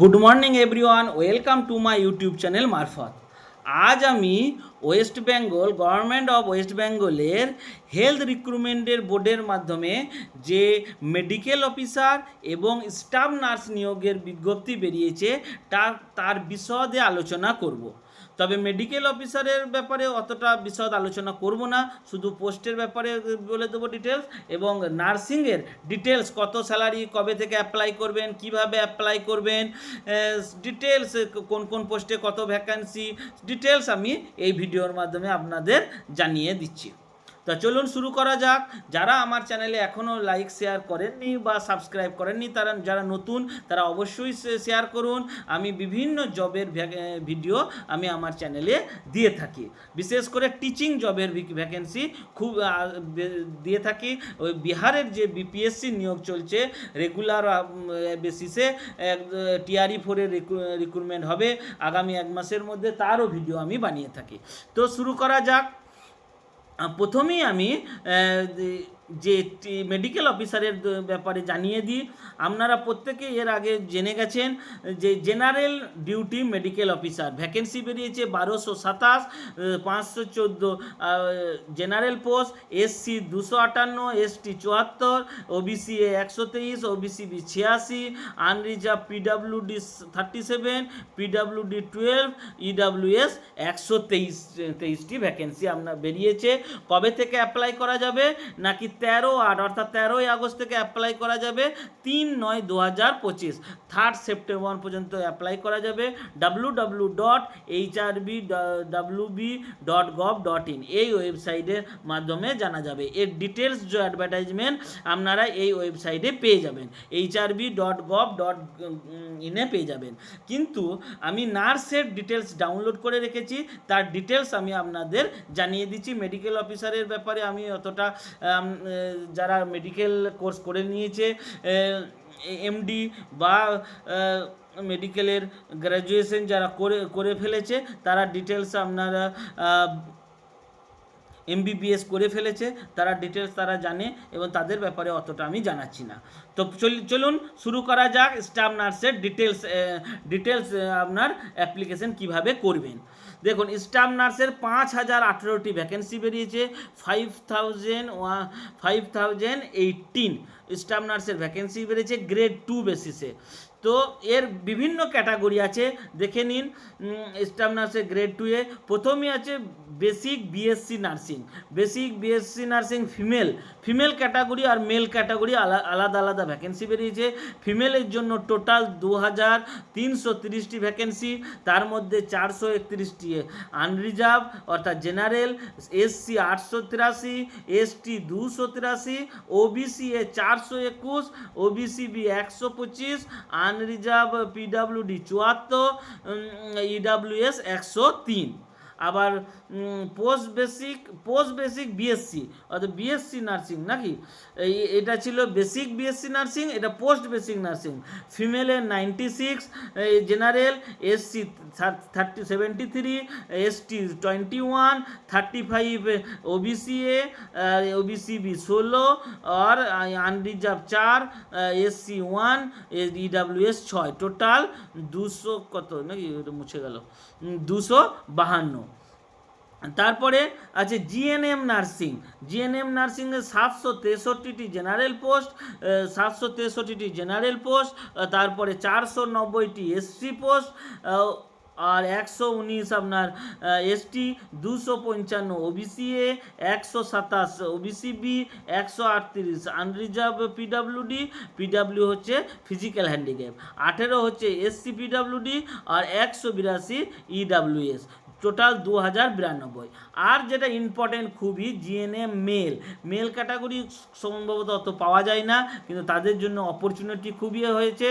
Good morning everyone welcome to my YouTube channel মারফত আজ আমি ওয়েস্ট বেঙ্গল গভর্নমেন্ট অফ ওয়েস্ট বেঙ্গলের হেলথ রিক্রুটমেন্টের বোর্ডের মাধ্যমে যে মেডিকেল অফিসার এবং স্টাফ নার্স নিয়োগের বিজ্ঞপ্তি বেরিয়েছে, তার তার বিশদে আলোচনা করব। তবে মেডিকেল অফিসারের ব্যাপারে অতটা বিশদ আলোচনা করব না। শুধু পোস্টের ব্যাপারে বলে দেবো ডিটেলস এবং নার্সিংয়ের ডিটেলস কত স্যালারি কবে থেকে অ্যাপ্লাই করবেন, কীভাবে অ্যাপ্লাই করবেন ডিটেলস কোন কোন পোস্টে কত ভ্যাকান্সি ডিটেলস আমি এই ভিডিওর মাধ্যমে আপনাদের জানিয়ে দিচ্ছি। তা চলুন শুরু করা যাক। যারা আমার চ্যানেলে এখনও লাইক শেয়ার করেননি বা সাবস্ক্রাইব করেননি, তারা, যারা নতুন, তারা অবশ্যই শেয়ার করুন। আমি বিভিন্ন জবের ভিডিও আমি আমার চ্যানেলে দিয়ে থাকি। বিশেষ করে টিচিং জবের ভ্যাকেন্সি খুব দিয়ে থাকি। ওই বিহারের যে বিপিএসসি নিয়োগ চলছে রেগুলার বেসিসে টিআরই ফোরের রিক্রুটমেন্ট হবে। আগামী এক মাসের মধ্যে তারও ভিডিও আমি বানিয়ে থাকি। তো শুরু করা যাক। প্রথমেই আমি যে- মেডিকেল অফিসারের ব্যাপারে জানিয়ে দিই, আপনারা প্রত্যেকে এর আগে জেনে গেছেন যে general duty medical officer vacancy বেরিয়েছে বারোশো সাতাশ পাঁচশো চোদ্দ জেনারেল পোস্ট এসসি দুশো আটান্ন এসটি চুয়াত্তর ওবিসি এ একশো তেইশ ওবিসি বি ছিয়াশি unreserved PWD thirty seven PWD twelve EWS একশো তেইশ, তেইশটি ভ্যাকেন্সি আপনার বেরিয়েছে। কবে থেকে অ্যাপ্লাই করা যাবে? নাকি তেরো আট, অর্থাৎ তেরোই আগস্ট থেকে অ্যাপ্লাই করা যাবে তিন নয় দু হাজার পঁচিশ। থার্ড সেপ্টেম্বর পর্যন্ত অ্যাপ্লাই করা যাবে W W dot H R B W B dot gov dot in এই ওয়েবসাইটের মাধ্যমে জানা যাবে। এর ডিটেলস যে অ্যাডভার্টাইজমেন্ট আপনারা এই ওয়েবসাইটে পেয়ে যাবেন। H R B dot gov dot ইনে পেয়ে যাবেন। কিন্তু আমি নার্সের ডিটেলস ডাউনলোড করে রেখেছি। তার ডিটেলস আমি আপনাদের জানিয়ে দিচ্ছি। মেডিকেল অফিসারের ব্যাপারে আমি অতটা যারা মেডিকেল কোর্স করে নিয়েছে এমডি বা মেডিকেলের গ্র্যাজুয়েশন যারা করে করে ফেলেছে, তারা ডিটেলস আপনারা এমবিবিএস করে ফেলেছে, তারা ডিটেলস তারা জানে এবং তাদের ব্যাপারে অতটা আমি জানাচ্ছি না। তো চল- চলুন শুরু করা যাক স্টাফ নার্সের ডিটেলস ডিটেলস আপনার অ্যাপ্লিকেশন কীভাবে করবেন। দেখুন, স্টাফ নার্সের পাঁচ হাজার আঠেরোটি ভ্যাকেন্সি বেরিয়েছে five thousand five thousand eighteen staff নার্সের ভ্যাকেন্সি বেরিয়েছে গ্রেড টু বেসিসে তো এর বিভিন্ন ক্যাটাগরি আছে। দেখে নিন স্টাফ নার্সের গ্রেড টুয়ে প্রথমে আছে basic BSc nursing basic BSc nursing female female category আর মেল ক্যাটাগরি আলাদা আলাদা ভ্যাকেন্সি বেরিয়েছে। ফিমেলের জন্য টোটাল দু হাজার তিনশো তিরিশটি ভ্যাকেন্সি তার মধ্যে চারশো একত্রিশটি আনরিজার্ভ অর্থাৎ জেনারেল এসসি আটশো তিরাশি এসটি দুশো তিরাশি ওবিসি এ চারশো একুশ ওবিসি বি একশো পঁচিশ আনরিজার্ভ পিডাব্লিউডি চুয়াত্তর ইডাব্লিউএস একশো তিন। আবার post basic post basic BSc অর্থাৎ বিএসসি নার্সিং নাকি? এই, এটা ছিল বেসিক বিএসসি নার্সিং এটা post basic nursing ফিমেলের ninety six general SC thirty seventy three ST twenty one thirty five OBC A OBC B ষোলো, আর আনরিজার্ভ চার এসসি ওয়ান ইডাব্লিউএস ছয়। টোটাল দুশো কত? নাকি মুছে গেল? দুশো বাহান্ন। তারপরে আছে জিএনএম নার্সিং জিএনএম নার্সিংয়ে সাতশো তেষট্টিটি জেনারেল পোস্ট সাতশো তেষট্টিটি জেনারেল পোস্ট তারপরে চারশো নব্বইটি এসসি পোস্ট আর একশো উনিশ আপনার এসটি দুশো পঞ্চান্ন ওবিসি এ একশো সাতাশ ওবিসি বি একশো আটত্রিশ আনরিজার্ভ পিডাব্লিউডি পিডাব্লিউ হচ্ছে ফিজিক্যাল হ্যান্ডিক্যাপ আঠেরো হচ্ছে এসসি পিডাব্লিউডি আর একশো বিরাশি ইডাব্লিউএস টোটাল দু হাজার বিরানব্বই। আর যেটা ইম্পর্টেন্ট খুবই জিএনএ মেল মেল ক্যাটাগরি সম্ভবত অত পাওয়া যায় না, কিন্তু তাদের জন্য অপরচুনিটি খুবই হয়েছে।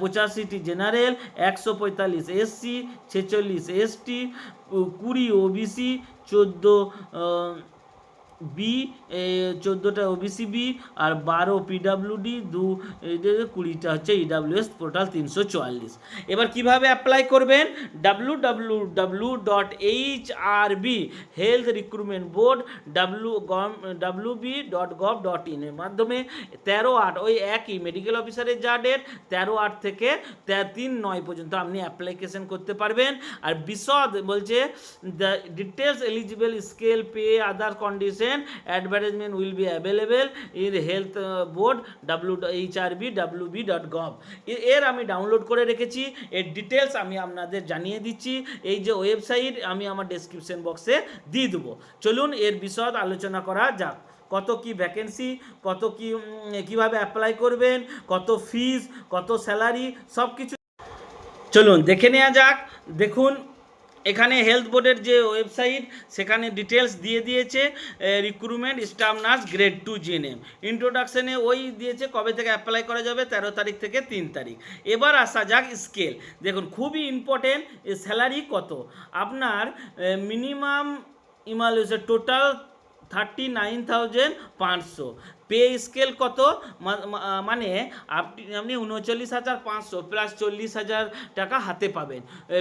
পঁচাশিটি জেনারেল একশো পঁয়তাল্লিশ এসসি ছেচল্লিশ এসটি কুড়ি ওবিসি চোদ্দ বি চোদ্দোটা ওবিসি বি আর বারো পিডাব্লিউডি দু কুড়িটা হচ্ছে ইডাব্লিউএস টোটাল তিনশো চুয়াল্লিশ। এবার কীভাবে অ্যাপ্লাই করবেন? W W W dot H R B health recruitment board W W B dot gov dot in এর মাধ্যমে তেরো আট, ওই একই মেডিকেল অফিসারের যা ডেট তেরো আট থেকে তিন নয় পর্যন্ত আপনি অ্যাপ্লিকেশন করতে পারবেন। আর বিশদ বলছে the details eligible scale pay other condition advertisement will be available in health board W H R B B dot এর আমি ডাউনলোড করে রেখেছি, এর ডিটেলস আমি আপনাদের জানিয়ে দিচ্ছি, এই যে ওয়েবসাইট আমি আমার ডেসক্রিপশন বক্সে দিয়ে দেবো। চলুন এর বিশদ আলোচনা করা যাক। কত কি ভ্যাকেন্সি কত কি কীভাবে অ্যাপ্লাই করবেন, কত ফিস কত স্যালারি সব কিছু চলুন দেখে নেওয়া যাক। দেখুন এখানে হেলথ বোর্ডের যে ওয়েবসাইট সেখানে ডিটেলস দিয়ে দিয়েছে recruitment staff nurse grade two GNM ইন্ট্রোডাকশনে ওই দিয়েছে কবে থেকে অ্যাপ্লাই করা যাবে, তেরো তারিখ থেকে তিন তারিখ। এবার আসা যাক স্কেল দেখুন, খুবই ইম্পর্টেন্ট স্যালারি কত? আপনার মিনিমাম ইমাল টোটাল থার্টি নাইন থাউজেন্ড পাঁচশো পে স্কেল কত? মানে আপনি আপনি উনচল্লিশ হাজার পাঁচশো প্লাস চল্লিশ হাজার টাকা হাতে পাবেন।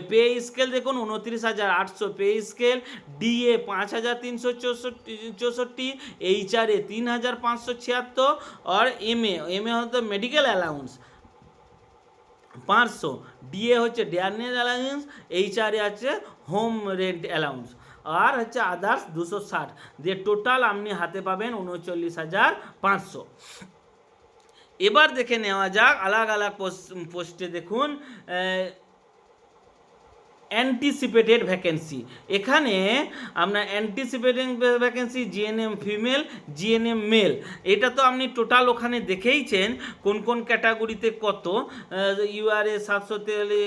পে স্কেল দেখুন, উনত্রিশ হাজার আটশো। পে স্কেল ডিএ পাঁচ হাজার তিনশো চৌষট্টি চৌষট্টি এইচআরএ তিন হাজার পাঁচশো ছিয়াত্তর, আর এমএ এমএ হতো মেডিকেল অ্যালাউন্স পাঁচশো। ডিএ হচ্ছে ডেয়ারনেস অ্যালাউন্স এইচআরএ আছে হোম রেন্ট অ্যালাউন্স আর হচ্ছে আদার্স দুশো ষাট। দিয়ে টোটাল আপনি হাতে পাবেন উনচল্লিশ হাজার পাঁচশো। এবার দেখে নেওয়া যাক, আলাগ আলাগ পোস্টে দেখুন অ্যান্টিসিপেটেড ভ্যাকেন্সি এখানে আপনার anticipated vacancy GNM female GNM male এটা তো আপনি টোটাল ওখানে দেখেইছেন কোন কোন ক্যাটাগরিতে কত। ইউআরএ সাতশো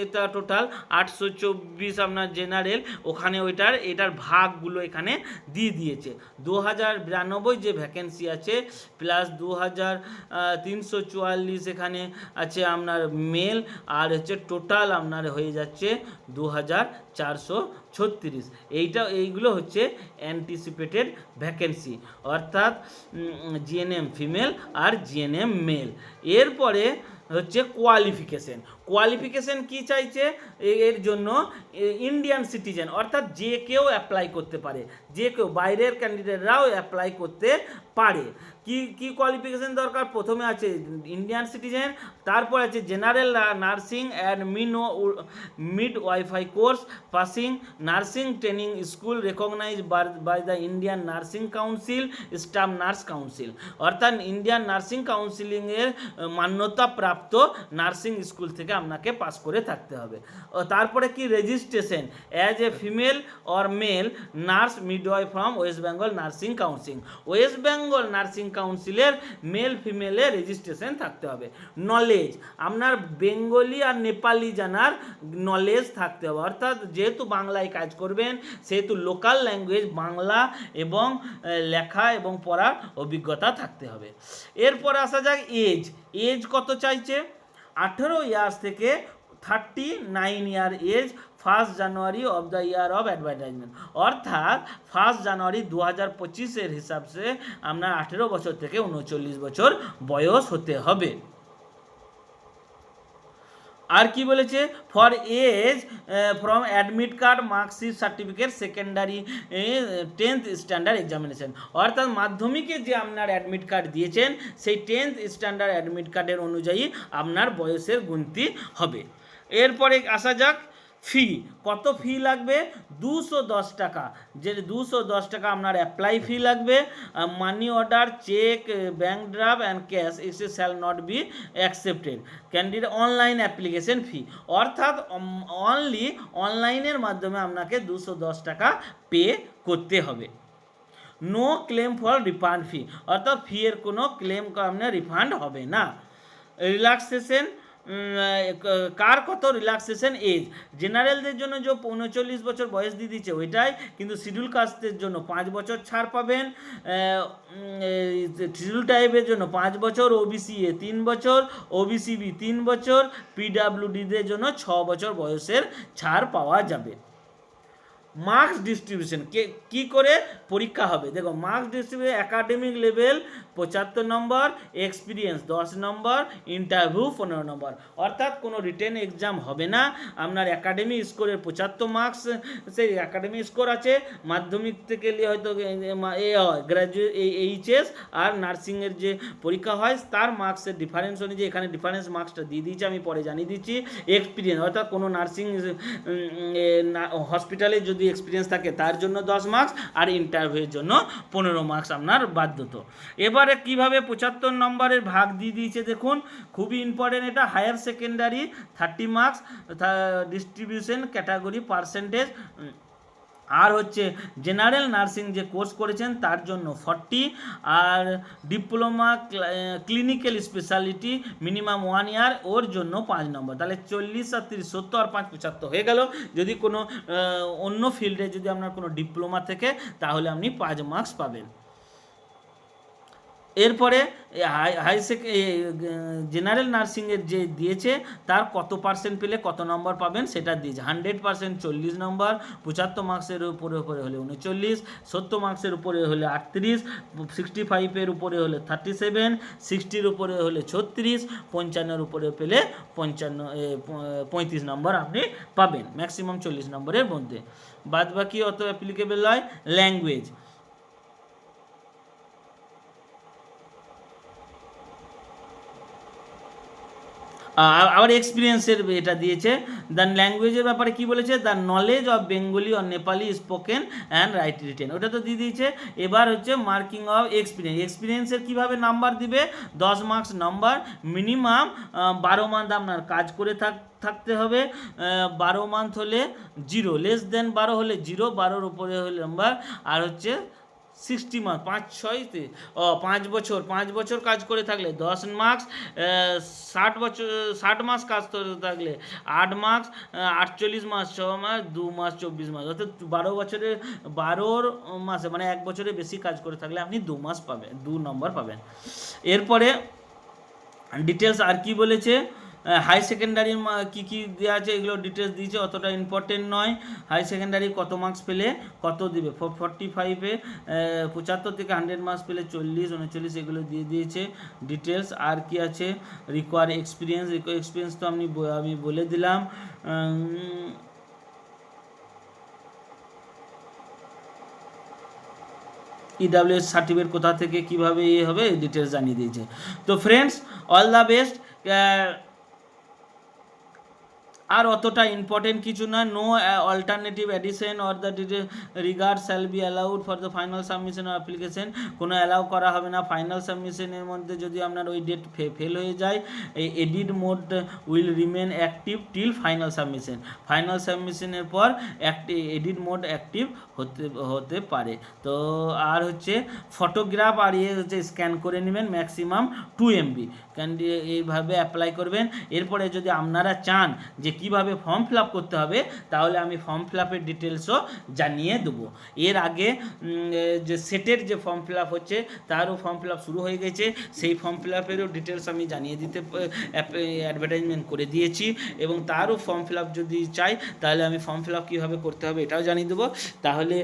এটা টোটাল আটশো চব্বিশ আপনার জেনারেল ওখানে ওইটার, এটার ভাগগুলো এখানে দিয়ে দিয়েছে। দু হাজার বিরানব্বই যে ভ্যাকেন্সি আছে প্লাস দু হাজার তিনশো চুয়াল্লিশ এখানে আছে আপনার মেল আর হচ্ছে টোটাল আপনার হয়ে যাচ্ছে দু হাজার চারশো ছত্রিশ। এইটা, এইগুলো হচ্ছে অ্যান্টিসিপেটেড ভ্যাকেন্সি অর্থাৎ জিএনএম ফিমেল আর জিএনএম মেল এরপরে হচ্ছে কোয়ালিফিকেশন কোয়ালিফিকেশন কি চাইছে? এর জন্য ইন্ডিয়ান সিটিজেন অর্থাৎ যে কেউ অ্যাপ্লাই করতে পারে, যে কেউ, বাইরের ক্যান্ডিডেটরাও অ্যাপ্লাই করতে পারে। কি কি কোয়ালিফিকেশন দরকার? প্রথমে আছে ইন্ডিয়ান সিটিজেন তারপর আছে general nursing and মিনো midwifery course passing nursing training school recognise by the Indian nursing council staff nurse council অর্থাৎ ইন্ডিয়ান নার্সিং কাউন্সিলিংয়ের মান্যতা প্রাপ্ত নার্সিং স্কুল থেকে আপনাকে পাস করে থাকতে হবে। তারপরে কি registration as a female or male nurse midwife from West Bengal nursing council West Bengal nursing কাউন্সিলের মেল ফিমেলে রেজিস্ট্রেশন থাকতে হবে। নলেজ আপনার বেঙ্গলি আর নেপালি জানার নলেজ থাকতে হবে। অর্থাৎ যেহেতু বাংলায় কাজ করবেন, সেহেতু লোকাল ল্যাঙ্গুয়েজ বাংলা এবং লেখা এবং পড়ার অভিজ্ঞতা থাকতে হবে। এরপর আসা যাক এজ এজ কত চাইছে? আঠেরো ইয়ার্স থেকে thirty nine year age first January of the year of advertisement অর্থাৎ ফার্স্ট জানুয়ারি দু হাজার পঁচিশের হিসাবসে আপনার আঠেরো বছর থেকে উনচল্লিশ বছর বয়স হতে হবে। আর কি বলেছে? For age from admit card marksheet certificate secondary tenth standard examination অর্থাৎ মাধ্যমিকে যে আপনার অ্যাডমিট কার্ড দিয়েছেন, সেই টেন্থ স্ট্যান্ডার্ড অ্যাডমিট কার্ডের অনুযায়ী আপনার বয়সের গুনতি হবে। এরপরে আসা যাক ফি, কত ফি লাগবে? দুশো দশ টাকা। যে দুশো দশ টাকা আপনার অ্যাপ্লাই ফি লাগবে money order cheque bank draft and cash as shall not be accepted candidate online application fee অর্থাৎ অনলি অনলাইনের মাধ্যমে আপনাকে দুশো দশ টাকা পে করতে হবে। No claim for refund fee অর্থাৎ ফি এর কোনো ক্লেম আপনার রিফান্ড হবে না। রিল্যাক্সেশন কার কত রিল্যাক্সেশন এজ জেনারেলদের জন্য যে উনচল্লিশ বছর বয়স দিয়ে দিচ্ছে, ওইটাই কিন্তু শিডিউল কাস্টের জন্য। পাঁচ বছর ছাড় পাবেন শিডিউল টাইপের জন্য। পাঁচ বছর ওবিসি এ তিন বছর ওবিসি বি তিন বছর পিডাব্লিউডিদের জন্য ছ বছর বয়সের ছাড় পাওয়া যাবে। মার্কস ডিস্ট্রিবিউশন কে, কী করে? পরীক্ষা হবে। দেখো মার্কস ডিস্ট্রিবিউশন একাডেমিক লেভেল পঁচাত্তর নম্বর এক্সপিরিয়েন্স দশ নম্বর ইন্টারভিউ পনেরো নম্বর অর্থাৎ কোনো রিটেন এক্সাম হবে না। আপনার একাডেমিক স্কোরের পঁচাত্তর মার্কস সেই একাডেমিক স্কোর আছে। মাধ্যমিক থেকে হয়তো এ হয় গ্র্যাজুয়েট এইচএস আর নার্সিংয়ের যে পরীক্ষা হয়, তার মার্কসের ডিফারেন্স অনুযায়ী এখানে ডিফারেন্স মার্কসটা দিয়ে দিয়েছি, আমি পরে জানিয়ে দিচ্ছি। এক্সপিরিয়েন্স অর্থাৎ কোনো নার্সিং হসপিটালে যদি এক্সপিরিয়েন্স থাকে তার জন্য দশ মার্কস আর ইন্টারভিউয়ের জন্য পনেরো মার্কস আপনার বাধ্যত। এবারে কীভাবে পঁচাত্তর নম্বরের ভাগ দিয়ে দিয়েছে দেখুন, খুবই ইম্পর্টেন্ট এটা higher secondary thirty marks distribution category percentage আর হচ্ছে জেনারেল নার্সিং যে কোর্স করেছেন, তার জন্য ফর্টি। আর diploma clinical speciality minimum one year, ওর জন্য পাঁচ নম্বর। তাহলে চল্লিশ আর তিরিশ সত্তর আর পাঁচ পঁচাত্তর হয়ে গেল। যদি কোনো অন্য ফিল্ডে যদি আপনার কোনো ডিপ্লোমা থেকে, তাহলে আপনি পাঁচ মার্কস পাবেন। এরপরে হাই হাই সেক জেনারেল নার্সিংয়ের যে দিয়েছে, তার কত পার্সেন্ট পেলে কত নম্বর পাবেন সেটা দিয়েছে। হান্ড্রেড পার্সেন্ট চল্লিশ নম্বর পঁচাত্তর মার্কসের উপরে উপরে হলে উনচল্লিশ, সত্তর মার্কসের উপরে হলে আটত্রিশ সিক্সটি ফাইভের উপরে হলে থার্টি সেভেন সিক্সটির উপরে হলে ছত্রিশ পঞ্চান্নর উপরে পেলে পঞ্চান্ন পঁয়ত্রিশ নম্বর আপনি পাবেন। ম্যাক্সিমাম চল্লিশ নম্বরের মধ্যে। বাদ বাকি অত অ্যাপ্লিকেবল হয় ল্যাঙ্গুয়েজ আবার এক্সপিরিয়েন্সের এটা দিয়েছে। দ্য ল্যাঙ্গুয়েজের ব্যাপারে কি বলেছে? The knowledge of Bengali or Nepali spoken and write written ওটা তো দিয়ে দিয়েছে। এবার হচ্ছে মার্কিং অফ এক্সপিরিয়েন্স এক্সপিরিয়েন্সের কীভাবে নাম্বার দিবে? দশ মার্কস নাম্বার মিনিমাম বারো মান্থ আপনার কাজ করে থাক, থাকতে হবে। বারো মান্থ হলে জিরো লেস দেন বারো হলে জিরো বারোর উপরে হলে নাম্বার আর হচ্ছে সিক্সটি মার্কস, পাঁচ ছয়তে ও, পাঁচ বছর পাঁচ বছর কাজ করে থাকলে, দশ মার্কস ষাট বছর, ষাট মাস কাজ করে থাকলে, আট মার্কস আটচল্লিশ মাস ছ মাস দু মাস চব্বিশ মাস অর্থাৎ বারো বছরে বারোর মাসে মানে এক বছরে বেশি কাজ করে থাকলে আপনি দু মাস পাবেন, দু নম্বর পাবেন। এরপরে ডিটেলস আর কি বলেছে? হাই সেকেন্ডারির কী কী দেওয়া আছে, এগুলো ডিটেলস দিয়েছে, অতটা ইম্পর্টেন্ট নয়। হাই সেকেন্ডারি কত মার্কস পেলে, কত দিবে? ফর্টি ফাইভে পঁচাত্তর থেকে হান্ড্রেড মার্কস পেলে চল্লিশ, উনচল্লিশ এগুলো দিয়ে দিয়েছে। ডিটেলস আর কি আছে? রিকোয়ার এক্সপিরিয়েন্স এক্সপিরিয়েন্স তো আমি আমি বলে দিলাম। ইডাব্লিউএস সার্টিফিকেট কোথা থেকে, কীভাবে ইয়ে হবে ডিটেলস জানিয়ে দিয়েছে। তো ফ্রেন্ডস অল দ্য বেস্ট আর অতটা ইম্পর্টেন্ট কিছু না no alternative edition or the regard shall be allowed for the final submission application কোনো অ্যালাউ করা হবে না। ফাইনাল সাবমিশনের মধ্যে যদি আপনার ওই ডেট ফেল হয়ে যায়, এই edit mode will remain active till final submission final সাবমিশনের পর একটি এডিট মোড অ্যাক্টিভ হতে হতে পারে। তো আর হচ্ছে ফটোগ্রাফ আর ইয়ে হচ্ছে স্ক্যান করে নেবেন ম্যাক্সিমাম টু এমবি ক্যান্ডি এইভাবে অ্যাপ্লাই করবেন। এরপরে যদি আপনারা চান যে কীভাবে ফর্ম ফিল করতে হবে, তাহলে আমি ফর্ম ফিল আপের ডিটেলসও জানিয়ে দেবো। এর আগে যে সেটের যে ফর্ম ফিল আপ হচ্ছে, তারও ফর্ম ফিল আপ শুরু হয়ে গেছে। সেই ফর্ম ফিল আপেরও ডিটেলস আমি জানিয়ে দিতে অ্যাডভার্টাইজমেন্ট করে দিয়েছি এবং তারও ফর্ম ফিল আপ যদি চাই, তাহলে আমি ফর্ম ফিল আপ কীভাবে করতে হবে এটাও জানিয়ে দেবো। তাহলে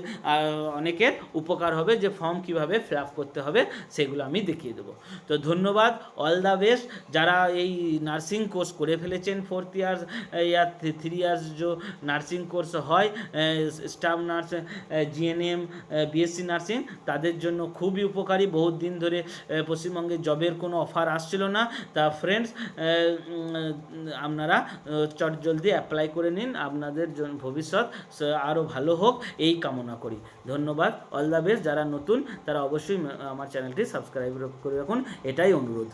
অনেকের উপকার হবে যে ফর্ম কীভাবে ফিল আপ করতে হবে, সেগুলো আমি দেখিয়ে দেবো। তো ধন্যবাদ অল দ্য বেস্ট যারা এই নার্সিং কোর্স করে ফেলেছেন ফোর্থ ইয়ার या থ্রি ইয়ার্স जो নার্সিং কোর্স হয় staff nurse GNM BSc nursing তাদের জন্য খুবই উপকারী। বহুত দিন ধরে পশ্চিমবঙ্গে জবের কোনো অফার আসছিল না। তা ফ্রেন্ডস আপনারা চট জলদি অ্যাপ্লাই করে নিন। আপনাদের ভবিষ্যৎ আরও ভালো হোক। এই কামনা করি। ধন্যবাদ। অল দ্য বেস্ট যারা নতুন, তারা অবশ্যই আমার চ্যানেলটি সাবস্ক্রাইব করে রাখুন। এটাই অনুরোধ।